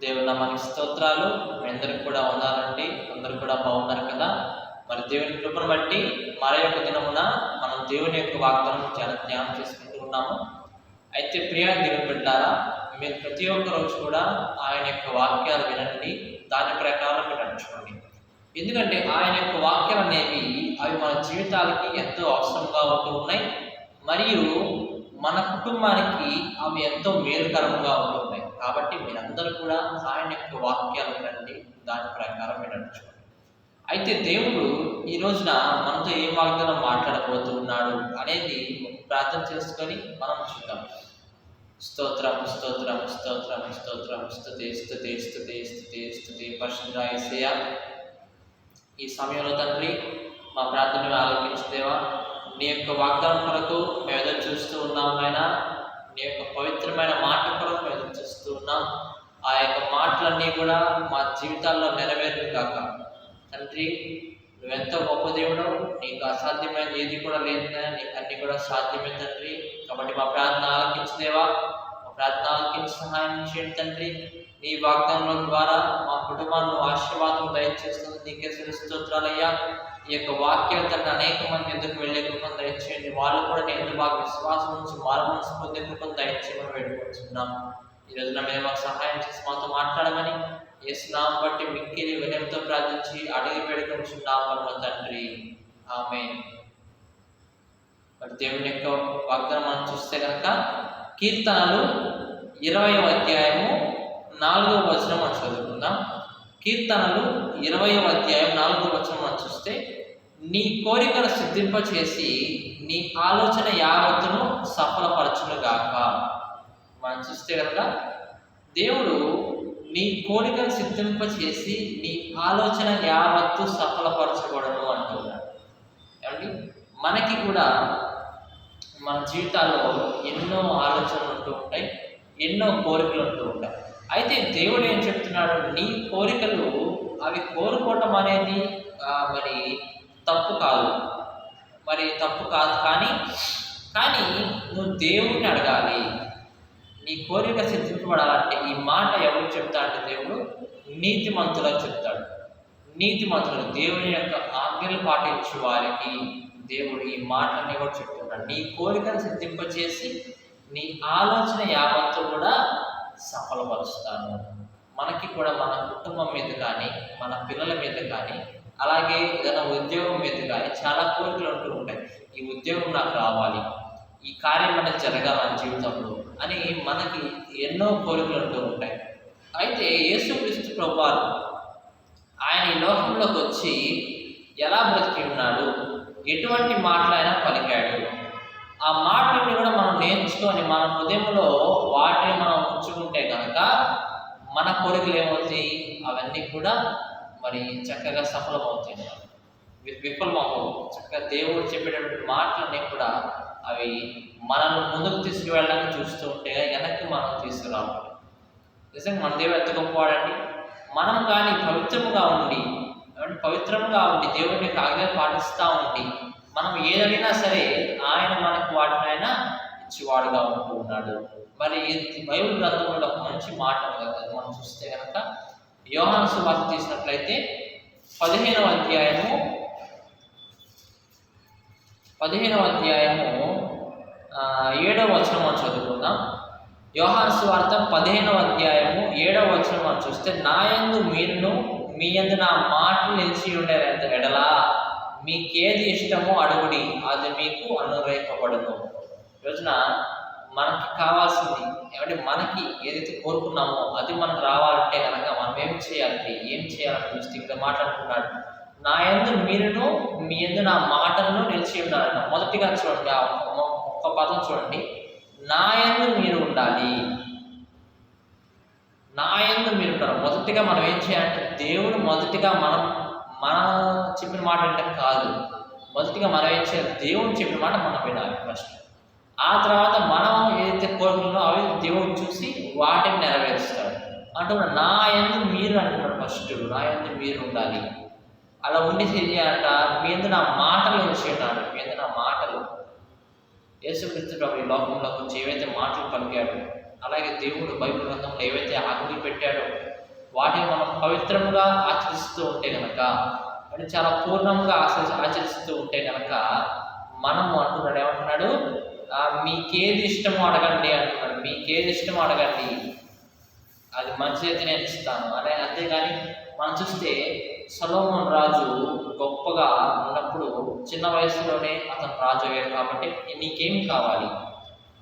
దేవుని మనకి స్తోత్రాలు. మీ అందరికి కూడా ఉండాలండి అందరూ కూడా బాగున్నారు కదా? మరి దేవుని కృపను బట్టి మరి యొక్క దినమున మనం దేవుని యొక్క వాగ్దానం చాలా ధ్యానం చేసుకుంటూ ఉన్నాము. అయితే ప్రియా దేవుని బిడ్డారా మీరు ప్రతి ఒక్క రోజు కూడా ఆయన యొక్క వాక్యాలు వినండి. దాని ప్రకారం మీరు నడుచుకోండి. ఎందుకంటే ఆయన యొక్క వాక్యాలు అనేవి అవి మన జీవితాలకి ఎంతో అవసరంగా ఉంటూ ఉన్నాయి. మరియు మన కుటుంబానికి అవి ఎంతో మేలుకరంగా ఉంటున్నాయి కాబట్టి మీరందరూ కూడా ఆయన యొక్క వాక్యాలు వినండి. దాని ప్రకారం మీరు నడుచుకోండి. అయితే దేవుడు ఈ రోజున మనతో ఏ వాగ్దానం మాట్లాడబోతున్నాడు అనేది ప్రార్థన చేసుకొని మనం చూద్దాం. స్తోత్రం స్తోత్రం స్తోత్రం స్తోత్రం స్తుతి స్తుతి స్తుతి స్తుతి స్తుతి. పరిశుద్ధ ఈ సమయంలో తండ్రి మా ప్రార్థన ఆలోచించదేవా నీ యొక్క వాగ్దానం కొరకు మేము ఎదురు చూస్తూ ఉన్నాం నాయన నీ యొక్క పవిత్రమైన మాట కొరకు మేము ఎదురు చూస్తూ ఉన్నాం ఆ యొక్క మాటలన్నీ కూడా మా జీవితాల్లో నెరవేరు కాక తండ్రి నువ్వెంతో గొప్ప దేవుడు నీకు అసాధ్యమైన ఏది కూడా లేదు నీకు అన్ని కూడా సాధ్యమే తండ్రి. కాబట్టి మా ప్రార్థన ఆలకించదేవా మా ప్రార్థన ఆలకించి సహాయం చేయండి తండ్రి. నీ వాగ్దానం ద్వారా మా కుటుంబాన్ని ఆశీర్వాదం దయచేస్తుంది నీకే స్తోత్రాలయ్యా. ఈ యొక్క వాక్యం తండ్రి అనేక మంది ఎందుకు వెళ్ళే కృపను దయచేయండి. వాళ్ళు కూడా నేను బాగా విశ్వాసం నుంచి మారు మనసు పొందే కృపను దయచేయమని వేడుకుంటున్నాం. ఈ రోజు మాకు సహాయం చేసి మాతో మాట్లాడమని ఏసునాం బట్టి మిక్కిలి వినయంతో ప్రార్థించి అడిగి వేడుకుంటున్నాం పరమ తండ్రి. ఆమె మరి దేవుని యొక్క వాగ్దానం మనం చూస్తే కనుక కీర్తనలు ఇరవై అధ్యాయము నాలుగో వచనం మనం చదువుకుందాం. కీర్తనలు ఇరవై అధ్యాయం నాలుగవ వచనం మనం చూస్తే నీ కోరికను సిద్ధింపచేసి నీ ఆలోచన యావత్తును సఫలపరచునుగాక. మనం చూస్తే కనుక దేవుడు నీ కోరికను సిద్ధింపచేసి నీ ఆలోచన యావత్తు సఫలపరచబడను అంటున్నాడు ఏమండి? మనకి కూడా మన జీవితాల్లో ఎన్నో ఆలోచనలు ఉంటూ ఉంటాయి ఎన్నో కోరికలు ఉంటూ ఉంటాయి. అయితే దేవుడు ఏం చెప్తున్నాడు? నీ కోరికలు అవి కోరుకోవటం అనేది మరి తప్పు కాదు. మరి తప్పు కాదు కానీ కానీ నువ్వు దేవుడిని అడగాలి. నీ కోరిక సిద్ధింపబడాలంటే ఈ మాట ఎవరు చెప్తాడు దేవుడు? నీతిమంతులకు చెప్తాడు. నీతిమంతులు దేవుని యొక్క ఆజ్ఞలు పాటించే వారికి దేవుడు ఈ మాటలన్నీ కూడా చెప్తున్నాడు నీ కోరికను సిద్ధింపచేసి నీ ఆలోచన యావత్తు కూడా సఫలపరుస్తాను. మనకి కూడా మన కుటుంబం మీద కానీ మన పిల్లల మీద కానీ అలాగే ఏదైనా ఉద్యోగం మీద కానీ చాలా కోరికలు ఉంటూ ఉంటాయి. ఈ ఉద్యోగం నాకు రావాలి. ఈ కార్యం అనేది జరగాల జీవితంలో అని మనకి ఎన్నో కోరికలు ఉంటూ ఉంటాయి. అయితే యేసుక్రీస్తు ప్రభువారు ఆయన ఈ లోకంలోకి వచ్చి ఎలా బ్రతికి ఉన్నాడు? ఎటువంటి మాటలైనా పలికాడు. ఆ మాటలని కూడా మనం నేర్చుకొని మన హృదయంలో వాటిని మనం ఉంచుకుంటే కనుక మన కోరికలు ఏమవుతాయి? అవన్నీ కూడా మరి చక్కగా సఫలమవుతాయి. విఫలమవు. చక్కగా దేవుడు చెప్పేటటువంటి మాటలన్నీ కూడా అవి మనల్ని ముందుకు తీసుకువెళ్ళడానికి చూస్తూ ఉంటే వెనక్కి మనం తీసుకురావాలి. నిజంగా మన దేవుడు ఎత్తుకోపోవాలండి మనం కానీ పవిత్రముగా ఉండి పవిత్రముగా ఉండి దేవుడిని యొక్క ఆజ్ఞలు పాటిస్తూ ఉండి మనం ఏదైనా సరే ఆయన మనకు వాటినైనా ఇచ్చేవాడుగా ఉంటూ ఉన్నాడు. మరి ఈ బైబిల్ గ్రంథంలో ఒక మంచి మాట కదా, మనం చూస్తే కనుక యోహాను సువార్త తీసినట్లయితే పదిహేనవ అధ్యాయము పదిహేనవ అధ్యాయము ఏడవ వచనం మనం చదువుకుందాం. యోహాను సువార్త పదిహేనవ అధ్యాయము ఏడవ వచనం మనం చూస్తే నాయందు మీరును మీ యందు నా మాటలు నిలిచి ఉండే ఎడలా మీకేది ఇష్టమో అడుగుడి అది మీకు అనురేపబడును రోజున మనకి కావాల్సింది ఏమంటే మనకి ఏదైతే కోరుకున్నామో అది మనకు రావాలంటే కనుక మనం ఏం చేయాలంటే ఏం చేయాలని చూస్తే ఇక్కడ మాట్లాడుకున్నాడు నా యందు మీరును మీ యందు నా మాటలను నిలిచి ఉండాలంట. మొదటిగా చూడండి ఆ పదం చూడండి. నాయందు మీరు ఉండాలి. నాయందు మీరు ఉంటారు. మొదటిగా మనం ఏం చేయాలంటే దేవుడు మొదటిగా మనం మన చెప్పిన మాట అంటే కాదు. మొదటిగా మనం ఏం చేయాలి? దేవుడు చెప్పిన మాట మనం వినాలి ఫస్ట్ ఆ తర్వాత మనం ఏదైతే కోరుకున్నామో అవి దేవుడు చూసి వాటిని నెరవేరుస్తాడు. అంటున్నాడు నా ఎందు మీరు అంటున్నాడు ఫస్ట్ నా ఎందు మీరు ఉండాలి. అలా ఉండి చేయాలంట? మీ ఎందు నా మాటలు ఉంచేటాడు మీ ఎందు నా మాట యేసుక్రీస్తు ప్రభు ఈ లోకంలో కొంచెం ఏవైతే మాటలు పలికాడు అలాగే దేవుడు బైబిల్ గ్రంథంలో ఏవైతే ఆజ్ఞలు పెట్టాడో వాటిని మనం పవిత్రంగా ఆచరిస్తూ ఉంటే కనుక అంటే చాలా పూర్ణంగా ఆచరి ఆచరిస్తూ ఉంటే కనుక మనము అంటున్నాడు ఏమంటున్నాడు? మీకేది ఇష్టమో అడగండి అంటున్నాడు. మీకేది ఇష్టమో అడగండి. అది మంచిదైతే నేను ఇస్తాను. అదే అంతేగాని మనం చూస్తే సొలోమోన్ రాజు గొప్పగా ఉన్నప్పుడు చిన్న వయసులోనే అతను రాజు అయ్యాడు కాబట్టి నీకేం కావాలి?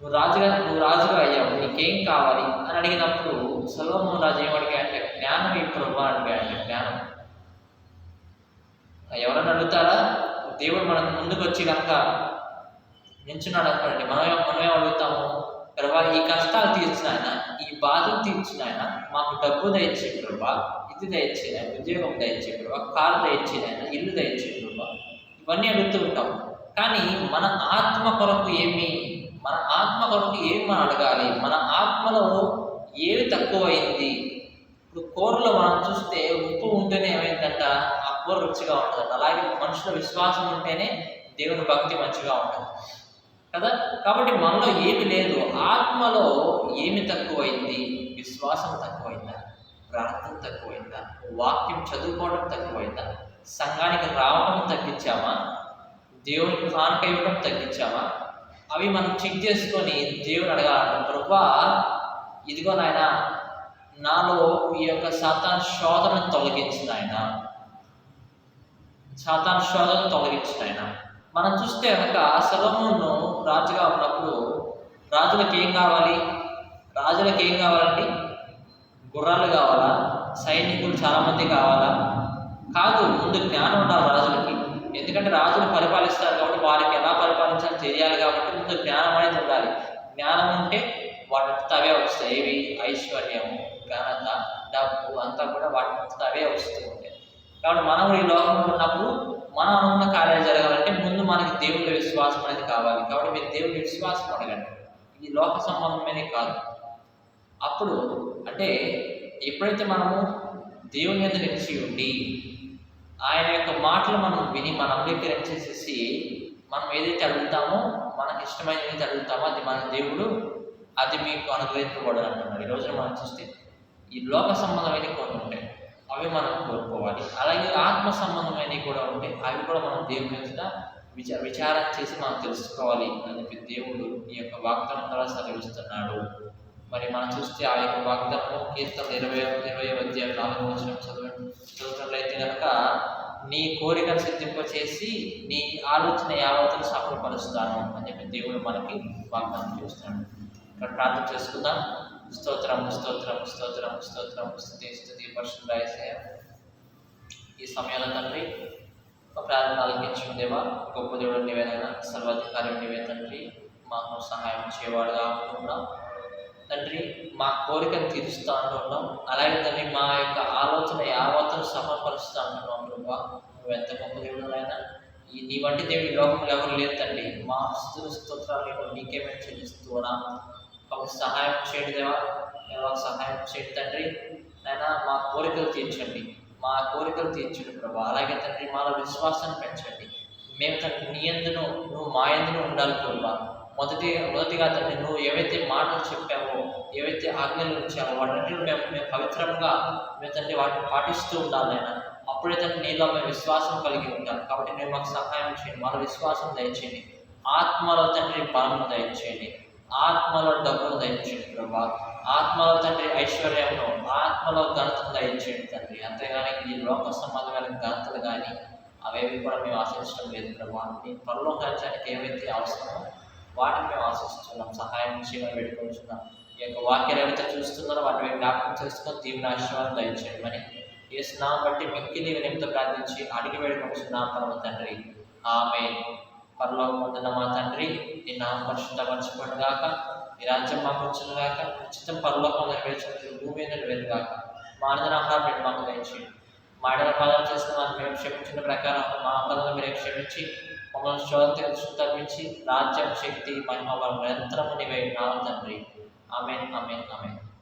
నువ్వు రాజుగా నువ్వు రాజుగా అయ్యావు నీకేం కావాలి? అని అడిగినప్పుడు సొలోమోన్ రాజు ఏమడిగాడంటే జ్ఞానం ఇప్పుడు అడిగాడు జ్ఞానం. ఎవరన్నా అడుగుతారా? దేవుడు మనకు ముందుకు వచ్చి కనుక నించున్నాడు అనుకోండి మనం మనమే అడుగుతాము? ప్రభా ఈ కష్టాలు తీర్చిన ఆయన ఈ బాధలు తీర్చిన ఆయన మాకు డబ్బు దయచే ప్రభా. ఇది దయచే ఉద్యోగం దయచే ప్రభా కారు దయచే ఇల్లు దయచే ప్రభా ఇవన్నీ అడుగుతూ ఉంటాం. కానీ మన ఆత్మ కొరకు ఏమి? మన ఆత్మ కొరకు ఏమి మనం అడగాలి? మన ఆత్మలో ఏవి తక్కువైంది? ఇప్పుడు కూరలో మనం చూస్తే ఉప్పు ఉంటేనే ఏమైందంట? ఆ కూర రుచిగా ఉంటుందంట. అలాగే మనుషుల విశ్వాసం ఉంటేనే దేవుని భక్తి మంచిగా ఉంటుంది. కదా? కాబట్టి మనలో ఏమి లేదు. ఆత్మలో ఏమి తక్కువైంది? విశ్వాసం తక్కువైందా ప్రార్థన తక్కువైందా? వాక్యం చదువుకోవడం తక్కువైందా? సంఘానికి రావడం తగ్గించామా? దేవునికి కానుక ఇవ్వడం తగ్గించామా? అవి మనం చెక్ చేసుకొని దేవుని అడగాలి ప్రభా ఇదిగో నాయన నాలో ఈ యొక్క సాతాన్ శోధనను తొలగించిన ఆయన సాతాన్ శోధనను తొలగించిన ఆయన మనం చూస్తే కనుక సొలొమోను రాజుగా ఉన్నప్పుడు రాజులకు ఏం కావాలి? రాజులకు ఏం కావాలి గుర్రాలు కావాలా? సైనికులు చాలామంది కావాలా? కాదు ముందు జ్ఞానం ఉండాలి రాజులకి. ఎందుకంటే రాజులు పరిపాలిస్తారు కాబట్టి వారికి ఎలా పరిపాలించాలో తెలియాలి కాబట్టి ముందు జ్ఞానం అనేది ఉండాలి. జ్ఞానం ఉంటే వాటికి అవే వస్తాయి. ఏవి? ఐశ్వర్యము ఘనత డబ్బు అంతా కూడా వాటి అవే వస్తూ ఉంటాయి. కాబట్టి మనం ఈ లోకంలో ఉన్నప్పుడు మనం అనుకున్న కార్యాలు జరగాలంటే ముందు మనకి దేవుడి విశ్వాసం అనేది కావాలి. కాబట్టి మీరు దేవుడి విశ్వాసం అడగండి. ఇది లోక సంబంధమేనే కాదు. అప్పుడు అంటే ఎప్పుడైతే మనము దేవుని మీద నిలిచి ఉండి ఆయన యొక్క మాటలు మనం విని మనం అంగీకరించేసేసి మనం ఏదైతే అడుగుతామో మనకి ఇష్టమైనది ఏదైతే అడుగుతామో అది మన దేవుడు అది మీకు అనుగ్రహించబడదు అంటున్నారు ఈ రోజున మనం చూస్తే ఈ లోక సంబంధమైన కొన్ని ఉంటాయి. అవి మనం కోరుకోవాలి. అలాగే ఆత్మ సంబంధమైనవి కూడా ఉంటాయి. అవి కూడా మనం దేవుని మీద విచార విచారం చేసి మనం తెలుసుకోవాలి అని చెప్పి దేవుడు ఈ యొక్క వాగ్దానం ద్వారా సెలవిస్తున్నాడు. మరి మనం చూస్తే ఆ యొక్క వాగ్దానం కీర్తన ఇరవై ఇరవై అధ్యాయం నాలుగు వచ్చిన చదువు చదువుతున్నట్లయితే కనుక నీ కోరికను సిద్ధింప చేసి నీ ఆలోచన యావత్తును సఫలపరుస్తాను అని చెప్పి దేవుడు మనకి వాగ్దానం చేస్తాడు ఇక్కడ ప్రార్థన చేసుకుందాం. స్తోత్రం స్తోత్రం స్తోత్రం స్తోత్రం. స్థుతి స్థుతి పరిశుద్ధాయసయ ఈ సమయంలో తండ్రి ప్రార్థన ఆలకించిన దేవా గొప్ప దేవుడు నీవేనైనా సర్వాధికారి నీవే తండ్రి. మాకు సహాయం చేయవాడుగా అనుకుంటున్నాం. తండ్రి మా కోరికను తీరుస్తా అంటున్నాం అలాగే తండ్రి మా యొక్క ఆలోచన యావత్తును సఫలపరుస్తా అంటున్నాం ప్రభా. నువ్వు ఎంత గొప్ప దేవుడునైనా ఈ నీ వంటి దేవుడి లోకంలో ఎవరు లేరు తండ్రి. మా స్థుతులు స్తోత్రాలు నీకు నీకే చెల్లిస్తున్నా మాకు సహాయం చేయండి దేవా. దేవా సహాయం చేయండి తండ్రి. నాయన మా కోరికలు తీర్చండి. మా కోరికలు తీర్చండి ప్రభా. అలాగే తండ్రి మాలో విశ్వాసాన్ని పెంచండి. మేము తండ్రి నీ ఎందును నువ్వు మా ఎందును ఉండాలి ప్రభా. మొదటి మొదటిగా తండ్రి నువ్వు ఏవైతే మాటలు చెప్పావో ఏవైతే ఆజ్ఞలు ఇచ్చావో వాటన్నిటిని మేము మేము పవిత్రంగా మేము తండ్రి వాటిని పాటిస్తూ ఉండాలి ఆయన అప్పుడే తండ్రి నీలో మేము విశ్వాసం కలిగి ఉంటాం. కాబట్టి నేను మాకు సహాయం చేయండి. మన విశ్వాసం దయచేయండి. ఆత్మలో తండ్రి బలం దయచేయండి. ఆత్మలో డబ్బును దయచేయండి ప్రభా. ఆత్మలో తండ్రి ఐశ్వర్యంలో ఆత్మలో ఘనతను దయచేయండి తండ్రి. అంతేగాని ఈ లోక సంబంధమైన ఘనతలు కానీ అవేవి కూడా మేము ఆశించడం లేదు ప్రభా. మీ పరలోకానికి ఏవైతే అవసరమో వాటిని మేము ఆశిస్తున్నాం సహాయం చేయమని పెట్టుకుంటున్నాం ఈ యొక్క వాక్యాలు ఏవైతే చూస్తున్నారో వాటిని జ్ఞాపకం చేసుకొని దీవుని ఆశీర్వాదం దయచేయమని ఏ స్నానం బట్టి మిక్కిలి వినిమితో ప్రార్థించి అడిగి వేడుకుంటున్నాం పరమ తండ్రి. ఆమె పరలోకం పొందిన మా తండ్రి నీ నామ పరిశుద్ధపరచబడి గాక. నీ రాజ్యం మాకు వచ్చిన గాక. ఉచితం పరలోకం నెరవేర్చుకుంటే భూమి మీద నెరవేరు గాక. మా అందరి ఆహారం మీరు మాకు దయచేయండి. మా ఎడల పాదాలు చేసిన వారిని మేము క్షమించిన ప్రకారం మా అపరాధులను మీరు క్షమించి మమ్మల్ని శోధన తప్పించి రాజ్యం శక్తి మహిమ వారు నిరంతరము నీవై నామ తండ్రి. Amen amen amen.